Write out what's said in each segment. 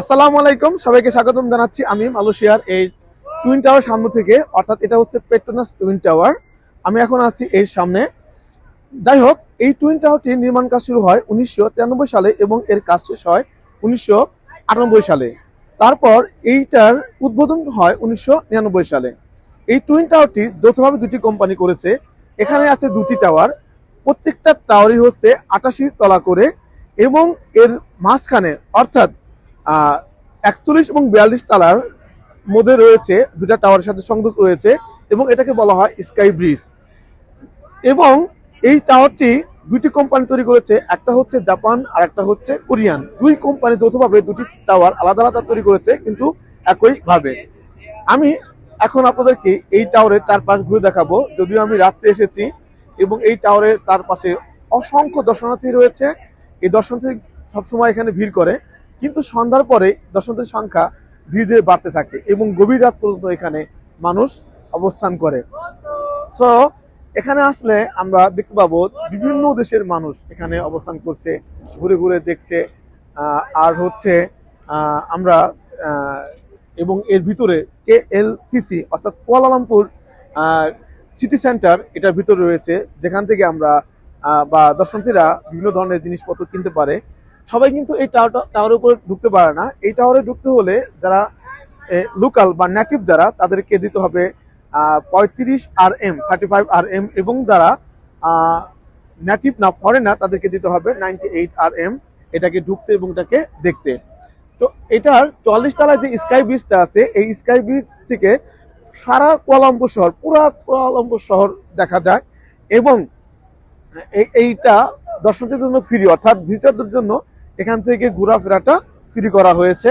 আসসালামু আলাইকুম, সবাইকে স্বাগতম জানাচ্ছি আমি মালয়েশিয়ার এই টুইন টাওয়ার সামনে থেকে। অর্থাৎ এটা হচ্ছে পেট্রোনাস টুইন টাওয়ার আমি এখন আছি এর সামনে। যাই হোক, এই টুইন টাওয়ারটির নির্মাণ কাজ শুরু হয় উনিশশো তিরানব্বই সালে এবং এর কাজ শেষ হয় উনিশশো আটানব্বই সালে। তারপর এইটার উদ্বোধন হয় উনিশশো নিরানব্বই সালে। এই টুইন টাওয়ারটি যৌথভাবে দুটি কোম্পানি করেছে। এখানে আছে দুটি টাওয়ার প্রত্যেকটা টাওয়ারই হচ্ছে আটাশি তলা করে এবং এর মাঝখানে, অর্থাৎ একচল্লিশ এবং বিয়াল্লিশ তালার মধ্যে রয়েছে, দুটা টাওয়ারের সাথে সংযোগ রয়েছে এবং এটাকে বলা হয় স্কাই ব্রিজ এবং এই টাওয়ারটি দুটি কোম্পানি তৈরি করেছে, একটা হচ্ছে জাপান আর একটা হচ্ছে কোরিয়ান। দুই কোম্পানি যৌথভাবে দুটি টাওয়ার আলাদা আলাদা তৈরি করেছে, কিন্তু একই ভাবে আমি এখন আপনাদেরকে এই টাওয়ারের চারপাশ ঘুরে দেখাবো। যদিও আমি রাত্রে এসেছি এবং এই টাওয়ারের চারপাশে অসংখ্য দর্শনার্থী রয়েছে। এই দর্শনার্থী সবসময় এখানে ভিড় করে। কিন্তু সন্ধ্যার পরে দর্শনার্থীর সংখ্যা ধীরে ধীরে বাড়তে থাকে এবং গভীর রাত পর্যন্ত এখানে মানুষ অবস্থান করে। সো এখানে আসলে আমরা দেখতে পাবো বিভিন্ন দেশের মানুষ এখানে অবস্থান করছে, ঘুরে ঘুরে দেখছে আর হচ্ছে আমরা এবং এর ভিতরে কে এল সিসি অর্থাৎ কুয়ালালামপুর সিটি সেন্টার এটার ভিতরে রয়েছে। যেখান থেকে আমরা বা দর্শনার্থীরা বিভিন্ন ধরনের জিনিসপত্র কিনতে পারে। সবাই কিন্তু এই টাওয়ার উপরে ঢুকতে পারে না। এই টাওয়ারে ঢুকতে হলে যারা লোকাল বা নেটিভ যারা, তাদেরকে দিতে হবে পঁয়ত্রিশ R M thirty five R M এবং যারা নেটিভ না ফরেনার তাদেরকে দিতে হবে নাইনটি এইট আর এম এটাকে ঢুকতে এবং এটাকে দেখতে। তো এটার চল্লিশ তলায় যে স্কাই ব্রিজটা আছে, এই স্কাই ব্রিজ থেকে সারা কুয়ালালামপুর শহর, পুরা কুয়ালালামপুর শহর দেখা যায় এবং এই- এইটা দর্শকদের জন্য ফ্রি অর্থাৎ ভিজিটরদের জন্য এখান থেকে ঘোরাফেরাটা ফ্রি করা হয়েছে।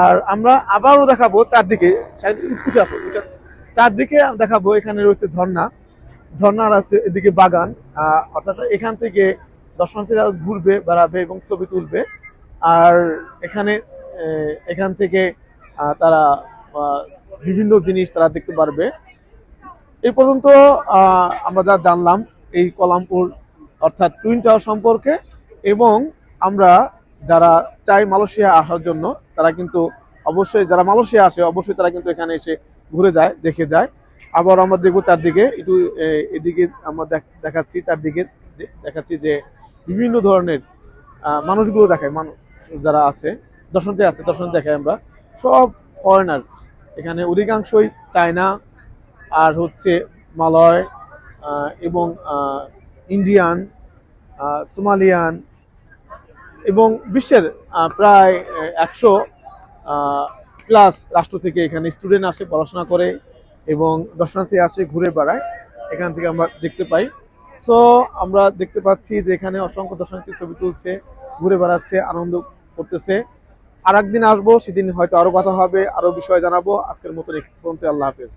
আর আমরা আবারও দেখাবো চারদিকে। চারদিকে দেখাবো, এখানে রয়েছে ঝর্ণা। ঝর্ণার আছে এদিকে বাগান অর্থাৎ এখান থেকে দর্শনার্থীরা ঘুরবে, বেড়াবে এবং ছবি তুলবে। আর এখানে এখান থেকে তারা বিভিন্ন জিনিস তারা দেখতে পারবে। এই পর্যন্ত আমরা যা জানলাম, এই কলামপুর অর্থাৎ টুইন টাওয়ার সম্পর্কে এবং আমরা যারা চাই মালয়েশিয়া আসার জন্য, তারা কিন্তু অবশ্যই, যারা মালয়েশিয়া আসে, অবশ্যই তারা কিন্তু এখানে এসে ঘুরে যায়, দেখে যায়। আবার আমরা দেখব চারদিকে, একটু এদিকে আমরা দেখ- দেখাচ্ছি, চারদিকে দেখাচ্ছি যে বিভিন্ন ধরনের মানুষগুলো দেখায় মানুষ যারা আছে দর্শনার্থী আছে দর্শনার্থী দেখায় আমরা। সব ফরেনার এখানে অধিকাংশই চায়না, আর হচ্ছে মালয় এবং ইন্ডিয়ান সোমালিয়ান এবং বিশ্বের প্রায় একশো ক্লাস রাষ্ট্র থেকে এখানে স্টুডেন্ট আসে, পড়াশোনা করে এবং দর্শনার্থী আসে, ঘুরে বেড়ায়। এখান থেকে আমরা দেখতে পাই। সো আমরা দেখতে পাচ্ছি যে এখানে অসংখ্য দর্শনার্থী ছবি তুলছে, ঘুরে বেড়াচ্ছে, আনন্দ করতেছে। আর একদিন আসব, সেদিন হয়তো আরও কথা হবে, আরও বিষয় জানাব। আজকের মতো পর্যন্ত আল্লাহ হাফেজ।